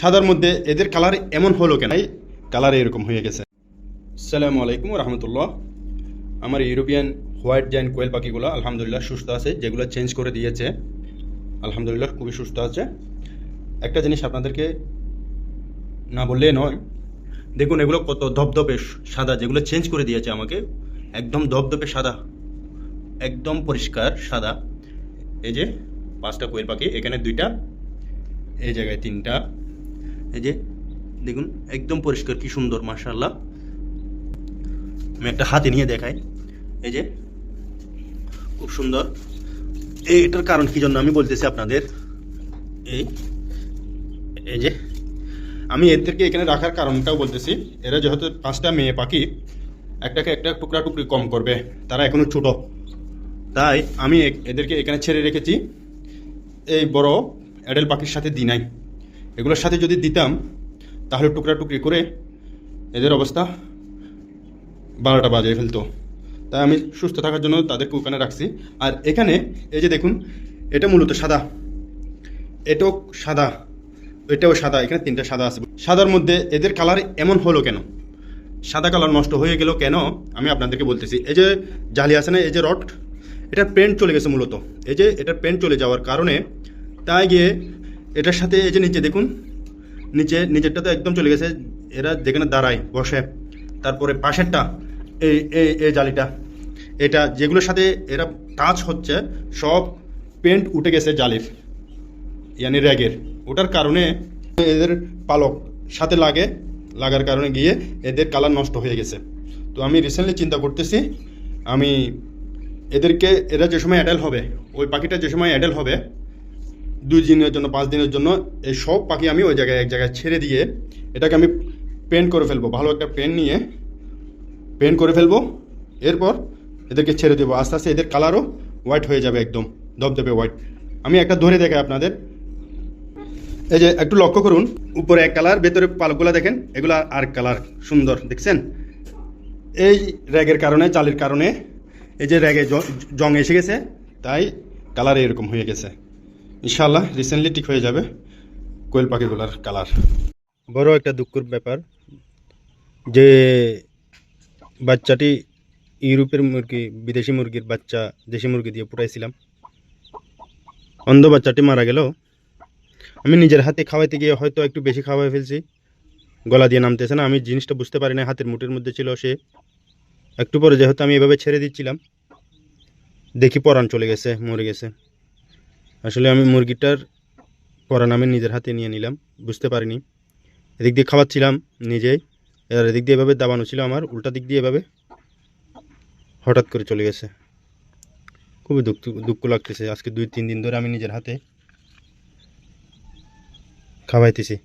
সাদার মধ্যে এদের কালার এমন হলো কেন? কালার এরকম হয়ে গেছে। আসসালামু আলাইকুম রহমতুল্লাহ। আমার ইউরোপিয়ান হোয়াইট জাইন কোয়েল পাখিগুলো আলহামদুলিল্লাহ সুস্থ আছে, যেগুলো চেঞ্জ করে দিয়েছে। আলহামদুলিল্লাহ খুবই সুস্থ আছে। একটা জিনিস আপনাদেরকে না বললে নয়, দেখুন এগুলো কত ধপধপে সাদা, যেগুলো চেঞ্জ করে দিয়েছে আমাকে, একদম ধপধপে সাদা, একদম পরিষ্কার সাদা। এই যে পাঁচটা কোয়েল পাখি, এখানে দুইটা, এই জায়গায় তিনটা এই যে, দেখুন, একদম পরিষ্কার, কি সুন্দর মার্শাল্লাহ আমি একটা হাতে নিয়ে দেখাই। এই যে, খুব সুন্দর। এটার কারণ কি জন্য আমি বলতেছি আপনাদের? এই এই যে, আমি এদেরকে এখানে রাখার কারণটাও বলতেছি। এরা যেহেতু পাঁচটা মেয়ে পাখি, একটাকে একটা টুকরা টুকরি কম করবে। তারা এখনও ছোট। তাই আমি এদেরকে এখানে ছেড়ে রেখেছি। এই বড় অ্যাডেল পাখির সাথে দিই নাই। এগুলোর সাথে যদি দিতাম, তাহলে টুকরা টুকরি করে এদের অবস্থা বারোটা বাজিয়ে ফেলতো। তাই আমি সুস্থ থাকার জন্য তাদেরকে ওখানে রাখছি। আর এখানে, এই যে দেখুন, এটা মূলত সাদা। এটাও সাদা। এটাও সাদা। এখানে তিনটা সাদা আছে। সাদার মধ্যে এদের কালার এমন হলো কেন? সাদা কালার নষ্ট হয়ে গেল কেন? আমি আপনাদেরকে বলতেছি। এই যে জালি আছে না, এই যে রড, এটার পেন্ট চলে গেছে মূলত। এই যে এটার পেন্ট চলে যাওয়ার কারণে, তাই গিয়ে এটার সাথে এই যে নিচে দেখুন, নিচে, নিচেরটা তো একদম চলে গেছে, এরা যেখানে দাঁড়ায়, বসে। তারপরে পাশেরটা, এই এই এই জালিটা। এটা যেগুলোর সাথে এরা টাচ হচ্ছে, সব পেন্ট উঠে গেছে জালির, ইয়ানি র্যাগের। ওটার কারণে এদের পালক সাথে লাগে, লাগার কারণে গিয়ে এদের কালার নষ্ট হয়ে গেছে। তো আমি রিসেন্টলি চিন্তা করতেছি, আমি এদেরকে, এরা যে সময় অ্যাডাল হবে, ওই পাখিটা যে সময় অ্যাডাল হবে দুই দিনের জন্য, পাঁচ দিনের জন্য, এই সব পাখি আমি ওই জায়গায়, এক জায়গায় ছেড়ে দিয়ে এটাকে আমি পেন্ট করে ফেলব, ভালো একটা পেন নিয়ে পেন্ট করে ফেলব। এরপর এদেরকে ছেড়ে দেবো। আস্তে আস্তে এদের কালারও হোয়াইট হয়ে যাবে একদম দবদবে হোয়াইট আমি একটা ধরে দেখাই আপনাদের। এই যে একটু লক্ষ্য করুন, উপরে এক কালার ভেতরে পালকগুলো দেখেন, এগুলো আর কালার সুন্দর, দেখছেন? এই র্যাগের কারণে, জালির কারণে, এই যে র্যাগে জং এসে গেছে, তাই কালার এরকম হয়ে গেছে। ইনশাল্লাহ রিসেন্টলি ঠিক হয়ে যাবে কোয়েল পাখিগুলার কালার বড় একটা দুঃখের ব্যাপার যে বাচ্চাটি ইউরোপের মুরগি, বিদেশি মুরগির বাচ্চা, দেশি মুরগি দিয়ে ফুটাইছিলাম অন্ধ বাচ্চাটি মারা গেল। আমি নিজের হাতে খাওয়াইতে গিয়ে হয়তো একটু বেশি খাওয়াই ফেলছি। গলা দিয়ে নামতেছে না, আমি জিনিসটা বুঝতে পারি না, হাতের মুঠের মধ্যে ছিল সে। একটু পরে যেহেতু আমি এভাবে ছেড়ে দিচ্ছিলাম, দেখি পরাণ চলে গেছে, মরে গেছে। আসলে আমি মুরগিটার পরা নামে নিজের হাতে নিয়ে নিলাম, বুঝতে পারিনি। এদিক দিয়ে খাওয়াচ্ছিলাম নিজেই, আর এদিক দিয়ে এভাবে দাবানো ছিল আমার, উল্টা দিক দিয়ে এভাবে হঠাৎ করে চলে গেছে। খুবই দুঃখ দুঃখ লাগতেছে, আজকে দুই, তিন দিন ধরে আমি নিজের হাতে খাওয়াইতেছি।